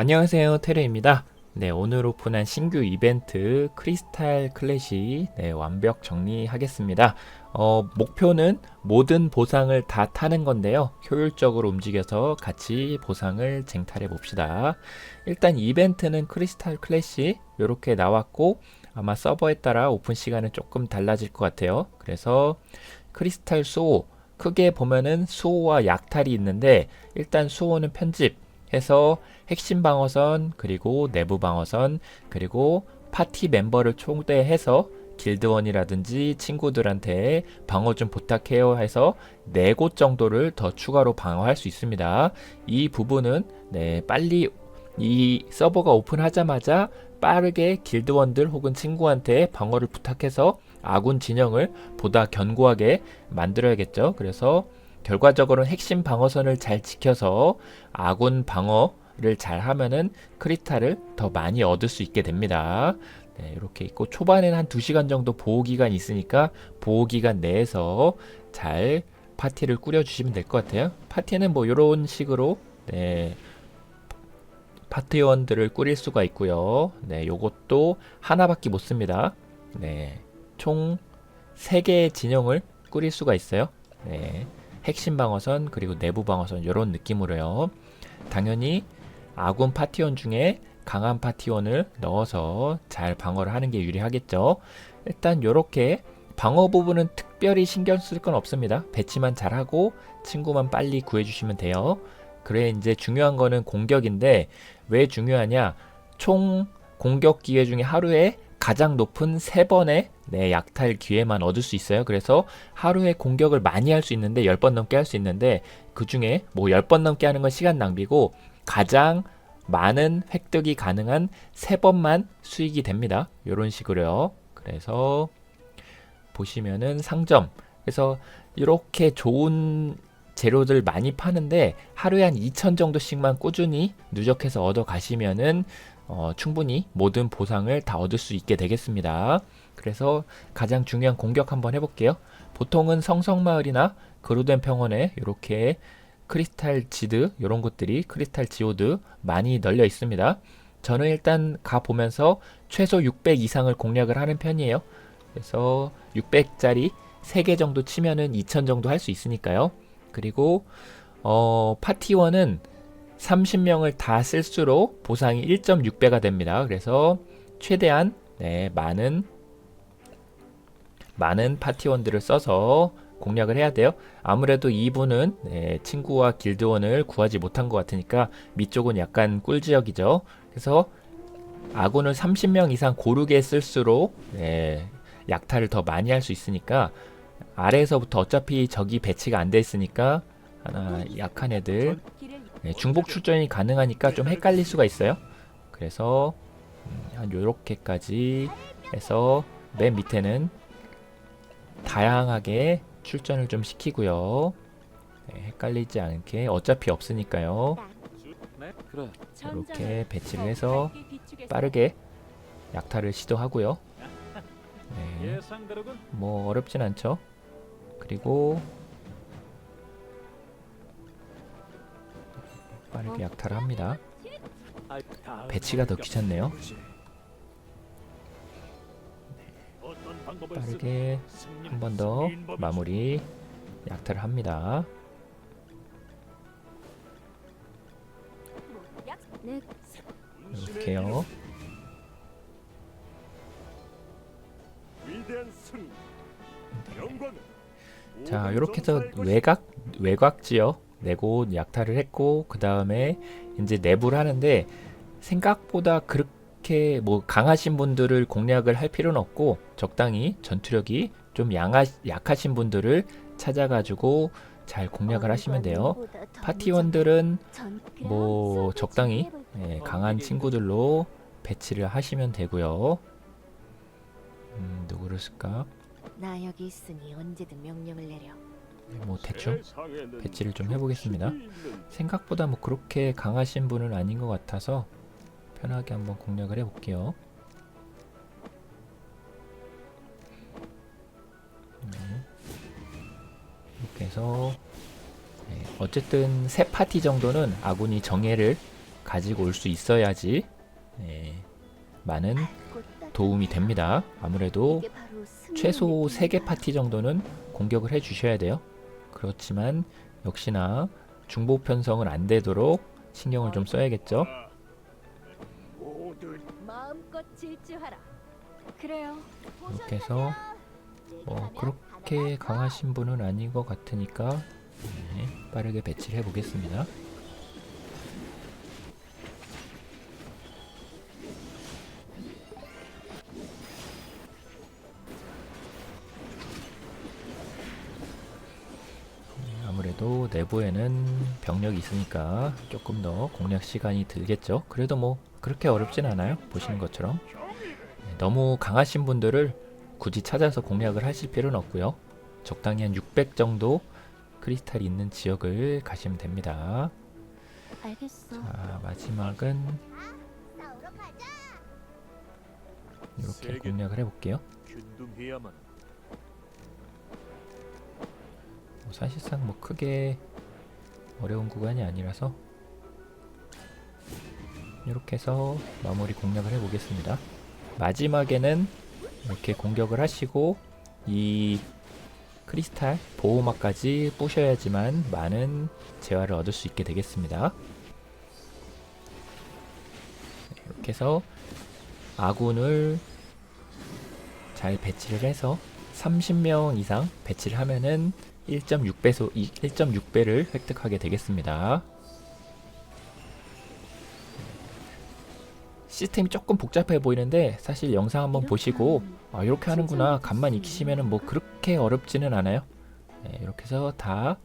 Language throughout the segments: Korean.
안녕하세요 테레입니다. 네 오늘 오픈한 신규 이벤트 크리스탈 클래시 네, 완벽 정리하겠습니다. 어, 목표는 모든 보상을 다 타는 건데요. 효율적으로 움직여서 같이 보상을 쟁탈해 봅시다. 일단 이벤트는 크리스탈 클래시 이렇게 나왔고 아마 서버에 따라 오픈 시간은 조금 달라질 것 같아요. 그래서 크리스탈 수호 크게 보면은 수호와 약탈이 있는데 일단 수호는 편집 해서 핵심 방어선 그리고 내부 방어선 그리고 파티 멤버를 초대해서 길드원이라든지 친구들한테 방어 좀 부탁해요 해서 네 곳 정도를 더 추가로 방어할 수 있습니다. 이 부분은 네 빨리 이 서버가 오픈하자마자 빠르게 길드원들 혹은 친구한테 방어를 부탁해서 아군 진영을 보다 견고하게 만들어야겠죠. 그래서 결과적으로는 핵심 방어선을 잘 지켜서 아군 방어를 잘 하면은 크리탈을 더 많이 얻을 수 있게 됩니다. 네, 이렇게 있고 초반에는 한 2시간 정도 보호 기간이 있으니까 보호 기간 내에서 잘 파티를 꾸려 주시면 될 것 같아요. 파티는 뭐 이런 식으로 네, 파티원들을 꾸릴 수가 있고요. 네, 요것도 하나밖에 못 씁니다. 네. 총 3개의 진영을 꾸릴 수가 있어요. 네. 핵심 방어선 그리고 내부 방어선 이런 느낌으로요. 당연히 아군 파티원 중에 강한 파티원을 넣어서 잘 방어를 하는 게 유리하겠죠. 일단 이렇게 방어 부분은 특별히 신경 쓸 건 없습니다. 배치만 잘하고 친구만 빨리 구해주시면 돼요. 그래 이제 중요한 거는 공격인데 왜 중요하냐? 총 공격 기회 중에 하루에 가장 높은 세 번의 네, 약탈 기회만 얻을 수 있어요. 그래서 하루에 공격을 많이 할 수 있는데 10번 넘게 할 수 있는데 그 중에 뭐 10번 넘게 하는 건 시간 낭비고 가장 많은 획득이 가능한 세 번만 수익이 됩니다. 이런 식으로요. 그래서 보시면은 상점. 그래서 이렇게 좋은 재료들 많이 파는데 하루에 한 2천 정도씩만 꾸준히 누적해서 얻어 가시면은 어, 충분히 모든 보상을 다 얻을 수 있게 되겠습니다. 그래서 가장 중요한 공격 한번 해볼게요. 보통은 성성마을이나 그로덴 평원에 이렇게 크리스탈 지드 이런 것들이 크리스탈 지오드 많이 널려 있습니다. 저는 일단 가 보면서 최소 600 이상을 공략을 하는 편이에요. 그래서 600짜리 3개 정도 치면은 2000 정도 할 수 있으니까요. 그리고 어, 파티원은 30명을 다 쓸수록 보상이 1.6배가 됩니다. 그래서 최대한 네, 많은 많은 파티원들을 써서 공략을 해야 돼요. 아무래도 이분은 네, 친구와 길드원을 구하지 못한 것 같으니까 밑쪽은 약간 꿀지역이죠. 그래서 아군을 30명 이상 고르게 쓸수록 네, 약탈을 더 많이 할 수 있으니까 아래에서부터 어차피 적이 배치가 안 돼 있으니까 하나 약한 애들 네, 중복 출전이 가능하니까 좀 헷갈릴 수가 있어요. 그래서 음, 한 요렇게까지 해서 맨 밑에는 다양하게 출전을 좀 시키고요. 네, 헷갈리지 않게 어차피 없으니까요. 이렇게 배치를 해서 빠르게 약탈을 시도하고요. 네. 뭐 어렵진 않죠. 그리고 빠르게 약탈을 합니다. 배치가 더 귀찮네요. 빠르게 한 번 더. 마무리 약탈을 합니다. 네, 이렇게요. 영광은 자, 이렇게 해서. 외곽 외곽 지역 내고 약탈을 했고 그 다음에 이제 내부를 하는데 생각보다 그렇게 뭐 강하신 분들을 공략을 할 필요는 없고 적당히 전투력이 좀 양하, 약하신 분들을 찾아가지고 잘 공략을 하시면 돼요. 파티원들은 뭐 적당히 예, 강한 친구들로 배치를 하시면 되고요. 음, 누구를 쓸까? 나 여기 있으니 언제든 명령을 내려. 뭐 대충 배치를 좀 해보겠습니다. 생각보다 뭐 그렇게 강하신 분은 아닌 것 같아서 편하게 한번 공략을 해볼게요. 네. 이렇게 해서 네, 어쨌든 세 파티 정도는 아군이 정예를 가지고 올 수 있어야지 네, 많은 도움이 됩니다. 아무래도 최소 3개 파티 정도는 공격을 해 주셔야 돼요. 그렇지만 역시나 중보 편성은 안 되도록 신경을 좀 써야겠죠. 마음껏 질주하라. 그래요. 이렇게 해서 뭐 그렇게 강하신 분은 아닌 것 같으니까 네, 빠르게 배치를 해 보겠습니다. 내부에는 병력이 있으니까 조금 더 공략 시간이 들겠죠. 그래도 뭐 그렇게 어렵진 않아요. 보시는 것처럼. 네, 너무 강하신 분들을 굳이 찾아서 공략을 하실 필요는 없고요. 적당히 한 600 정도 크리스탈이 있는 지역을 가시면 됩니다. 알겠어. 자, 마지막은 이렇게. 공략을 해볼게요. 균등해야만 뭐 사실상 뭐 크게 어려운 구간이 아니라서 이렇게 해서 마무리 공략을 해보겠습니다. 마지막에는 이렇게 공격을 하시고 이 크리스탈 보호막까지 부셔야지만 많은 재화를 얻을 수 있게 되겠습니다. 네, 이렇게 해서 아군을 잘 배치를 해서 30명 이상 배치를 하면은 1.6배소 1.6배를 획득하게 되겠습니다. 시스템이 조금 복잡해 보이는데 사실 영상 한번 보시고 아 이렇게 하는구나 간만 익히시면은 뭐 그렇게 어렵지는 않아요. 네, 이렇게 해서 다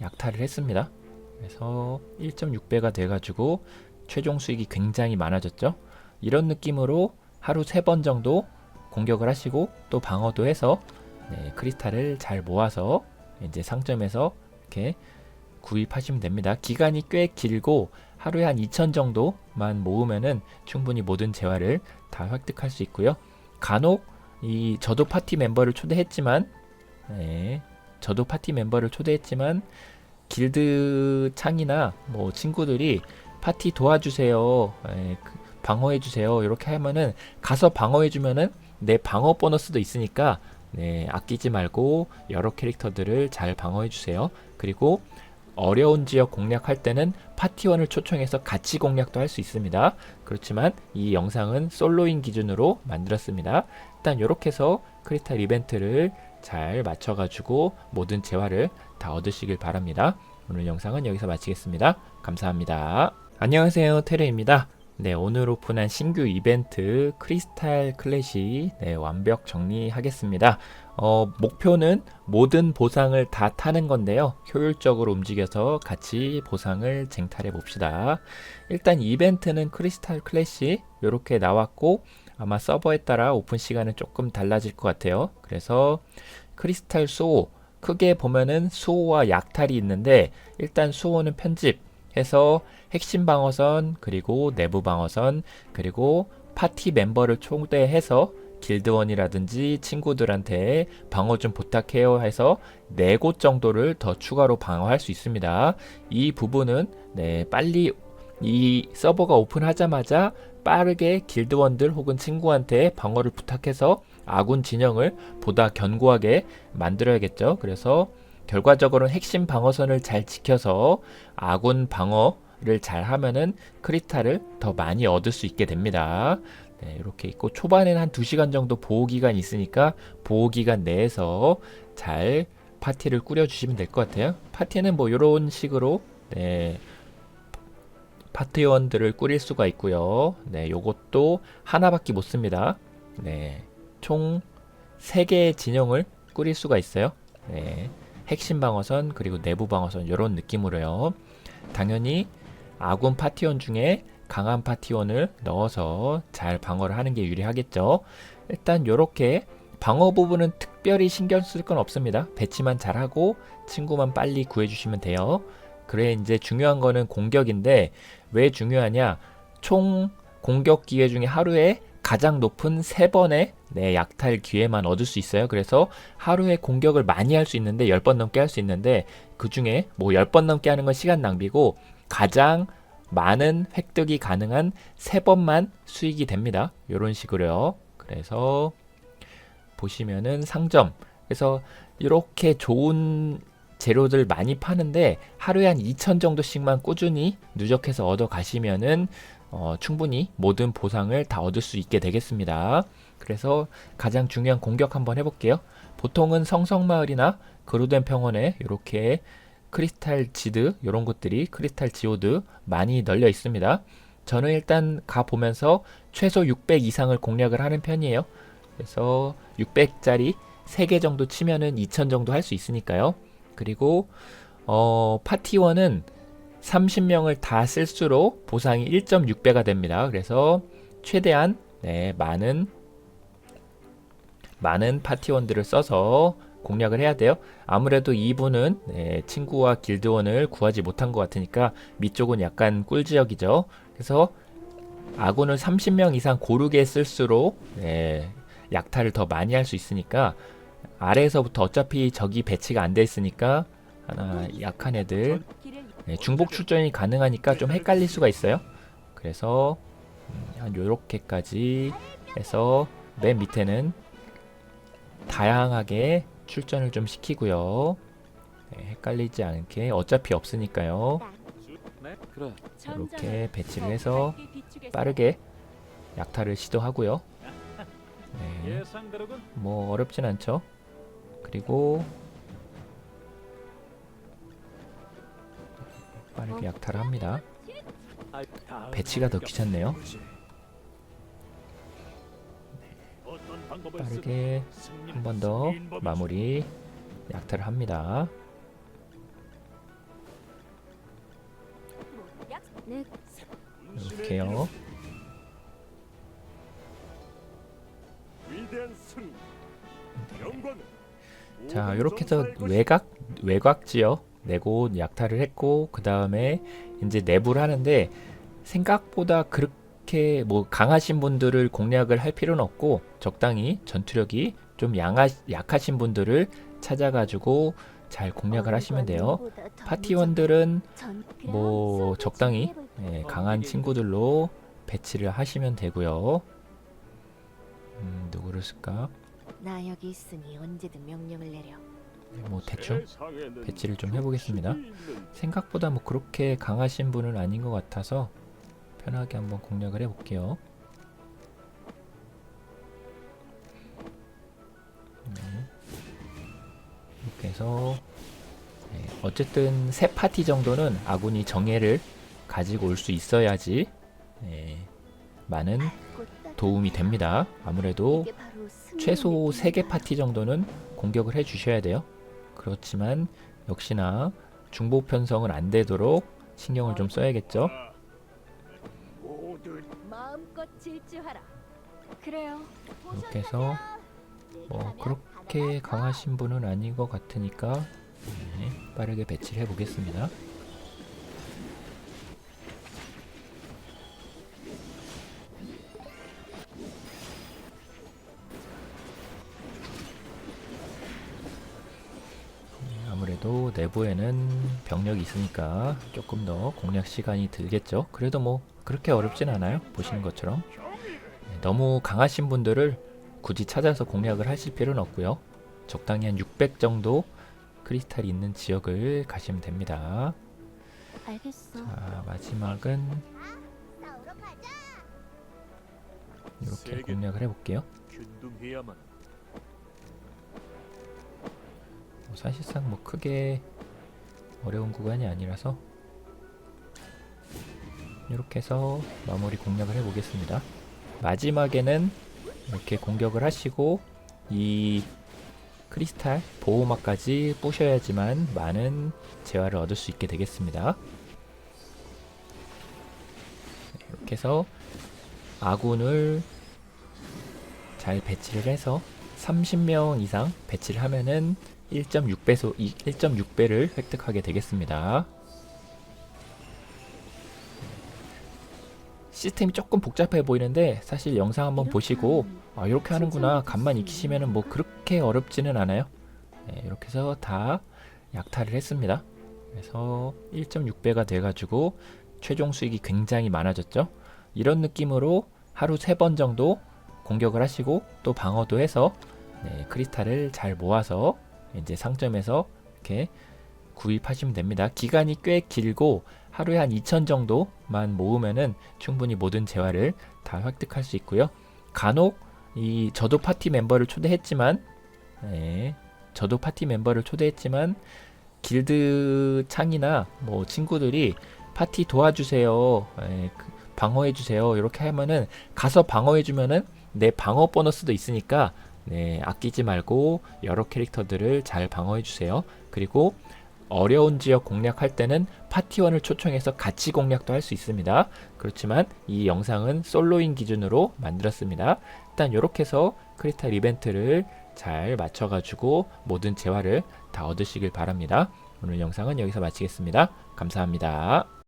약탈을 했습니다. 그래서 1.6배가 돼가지고 최종 수익이 굉장히 많아졌죠. 이런 느낌으로 하루 세번 정도 공격을 하시고 또 방어도 해서 네, 크리스탈을 잘 모아서 이제 상점에서 이렇게 구입하시면 됩니다. 기간이 꽤 길고 하루에 한 2천 정도만 모으면은 충분히 모든 재화를 다 획득할 수 있고요. 간혹 이 저도 파티 멤버를 초대했지만 네, 저도 파티 멤버를 초대했지만 길드 창이나 뭐 친구들이 파티 도와주세요. 예, 그 방어해 주세요. 이렇게 하면은 가서 방어해 주면은 내 방어 보너스도 있으니까 네, 아끼지 말고 여러 캐릭터들을 잘 방어해 주세요. 그리고 어려운 지역 공략할 때는 파티원을 초청해서 같이 공략도 할 수 있습니다. 그렇지만 이 영상은 솔로인 기준으로 만들었습니다. 일단 이렇게 해서 크리스탈 이벤트를 잘 맞춰가지고 모든 재화를 다 얻으시길 바랍니다. 오늘 영상은 여기서 마치겠습니다. 감사합니다. 안녕하세요. 테레입니다. 네, 오늘 오픈한 신규 이벤트 크리스탈 클래시 네, 완벽 정리하겠습니다. 어, 목표는 모든 보상을 다 타는 건데요. 효율적으로 움직여서 같이 보상을 쟁탈해 봅시다. 일단 이벤트는 크리스탈 클래시 이렇게 나왔고 아마 서버에 따라 오픈 시간은 조금 달라질 것 같아요. 그래서 크리스탈 수호 크게 보면은 수호와 약탈이 있는데 일단 수호는 편집 해서 핵심 방어선 그리고 내부 방어선 그리고 파티 멤버를 초대해서 길드원이라든지 친구들한테 방어 좀 부탁해요 해서 네 곳 정도를 더 추가로 방어할 수 있습니다. 이 부분은 네, 빨리 이 서버가 오픈하자마자 빠르게 길드원들 혹은 친구한테 방어를 부탁해서 아군 진영을 보다 견고하게 만들어야겠죠. 그래서 결과적으로는 핵심 방어선을 잘 지켜서 아군 방어를 잘 하면은 크리탈을 더 많이 얻을 수 있게 됩니다. 네, 이렇게 있고 초반에는 한 2시간 정도 보호 기간이 있으니까 보호 기간 내에서 잘 파티를 꾸려 주시면 될 것 같아요. 파티는 뭐 이런 식으로 네, 파티원들을 꾸릴 수가 있고요. 네, 요것도 하나밖에 못 씁니다. 네, 총 3개의 진영을 꾸릴 수가 있어요. 네, 핵심 방어선 그리고 내부 방어선 이런 느낌으로요. 당연히 아군 파티원 중에 강한 파티원을 넣어서 잘 방어를 하는 게 유리하겠죠. 일단 요렇게 방어 부분은 특별히 신경 쓸 건 없습니다. 배치만 잘하고 친구만 빨리 구해주시면 돼요. 그래 이제 중요한 거는 공격인데 왜 중요하냐? 총 공격 기회 중에 하루에 가장 높은 세 번의 네, 약탈 기회만 얻을 수 있어요. 그래서 하루에 공격을 많이 할 수 있는데 10번 넘게 할 수 있는데 그 중에 뭐 10번 넘게 하는 건 시간 낭비고 가장 많은 획득이 가능한 세 번만 수익이 됩니다. 이런 식으로요. 그래서 보시면은 상점. 그래서 이렇게 좋은 재료들 많이 파는데 하루에 한 2천 정도씩만 꾸준히 누적해서 얻어 가시면은 어, 충분히 모든 보상을 다 얻을 수 있게 되겠습니다. 그래서 가장 중요한 공격 한번 해볼게요. 보통은 성성마을이나 그루덴 평원에 이렇게 크리스탈 지드 이런 것들이 크리스탈 지오드 많이 널려 있습니다. 저는 일단 가 보면서 최소 600 이상을 공략을 하는 편이에요. 그래서 600짜리 3개 정도 치면은 2000 정도 할 수 있으니까요. 그리고 어, 파티원은 30명을 다 쓸수록 보상이 1.6배가 됩니다. 그래서 최대한 네, 많은 많은 파티원들을 써서 공략을 해야 돼요. 아무래도 이분은 네, 친구와 길드원을 구하지 못한 것 같으니까 밑쪽은 약간 꿀지역이죠. 그래서 아군을 30명 이상 고르게 쓸수록 네, 약탈을 더 많이 할 수 있으니까 아래에서부터 어차피 적이 배치가 안 돼 있으니까 하나 약한 애들 네, 중복 출전이 가능하니까 좀 헷갈릴 수가 있어요. 그래서 음, 한 요렇게까지 해서 맨 밑에는 다양하게 출전을 좀 시키고요. 네, 헷갈리지 않게 어차피 없으니까요. 이렇게 배치를 해서 빠르게 약탈을 시도하고요. 네. 뭐 어렵진 않죠. 그리고 빠르게 약탈을 합니다. 배치가 더 귀찮네요. 빠르게 한 번 더. 마무리 약탈을 합니다. 네, 이렇게요. 영광은 자, 이렇게 해서. 외곽 외곽지역 내고 약탈을 했고 그 다음에 이제 내부를 하는데 생각보다 그렇게 뭐 강하신 분들을 공략을 할 필요는 없고 적당히 전투력이 좀 양하, 약하신 분들을 찾아가지고 잘 공략을 하시면 돼요. 파티원들은 뭐 적당히 예, 강한 친구들로 배치를 하시면 되고요. 음, 누구를 쓸까? 나 여기 있으니 언제든 명령을 내려. 네, 뭐 대충 배치를 좀 해보겠습니다. 생각보다 뭐 그렇게 강하신 분은 아닌 것 같아서 편하게 한번 공략을 해볼게요. 네. 이렇게 해서 네, 어쨌든 세 파티 정도는 아군이 정예를 가지고 올 수 있어야지 네, 많은 도움이 됩니다. 아무래도 최소 3개 파티 정도는 공격을 해 주셔야 돼요. 그렇지만 역시나 중복 편성은 안 되도록 신경을 좀 써야겠죠. 마음껏 질주하라. 그래요. 이렇게 해서 뭐 그렇게 강하신 분은 아닌 것 같으니까 네, 빠르게 배치를 해보겠습니다. 아무래도 내부에는 병력이 있으니까 조금 더 공략 시간이 들겠죠. 그래도 뭐 그렇게 어렵진 않아요. 보시는 것처럼. 네, 너무 강하신 분들을 굳이 찾아서 공략을 하실 필요는 없고요. 적당히 한 600 정도 크리스탈이 있는 지역을 가시면 됩니다. 알겠어. 자, 마지막은 이렇게. 공략을 해볼게요. 균등해야만 뭐 사실상 뭐 크게 어려운 구간이 아니라서 이렇게 해서 마무리 공략을 해보겠습니다. 마지막에는 이렇게 공격을 하시고 이 크리스탈 보호막까지 부셔야지만 많은 재화를 얻을 수 있게 되겠습니다. 네, 이렇게 해서 아군을 잘 배치를 해서 30명 이상 배치를 하면은 1.6배소 1.6배를 획득하게 되겠습니다. 시스템이 조금 복잡해 보이는데 사실 영상 한번 보시고 아 이렇게 하는구나 간만 익히시면은 뭐 그렇게 어렵지는 않아요. 네, 이렇게 해서 다 약탈을 했습니다. 그래서 1.6배가 돼가지고 최종 수익이 굉장히 많아졌죠. 이런 느낌으로 하루 세번 정도 공격을 하시고 또 방어도 해서 네, 크리스탈을 잘 모아서 이제 상점에서 이렇게 구입하시면 됩니다. 기간이 꽤 길고 하루에 한 2천 정도만 모으면은 충분히 모든 재화를 다 획득할 수 있고요. 간혹 이 저도 파티 멤버를 초대했지만 네, 저도 파티 멤버를 초대했지만 길드 창이나 뭐 친구들이 파티 도와주세요. 예, 그 방어해주세요. 이렇게 하면은 가서 방어해주면은 내 방어 보너스도 있으니까 네, 아끼지 말고 여러 캐릭터들을 잘 방어해 주세요. 그리고 어려운 지역 공략할 때는 파티원을 초청해서 같이 공략도 할 수 있습니다. 그렇지만 이 영상은 솔로인 기준으로 만들었습니다. 일단 이렇게 해서 크리스탈 이벤트를 잘 맞춰가지고 모든 재화를 다 얻으시길 바랍니다. 오늘 영상은 여기서 마치겠습니다. 감사합니다.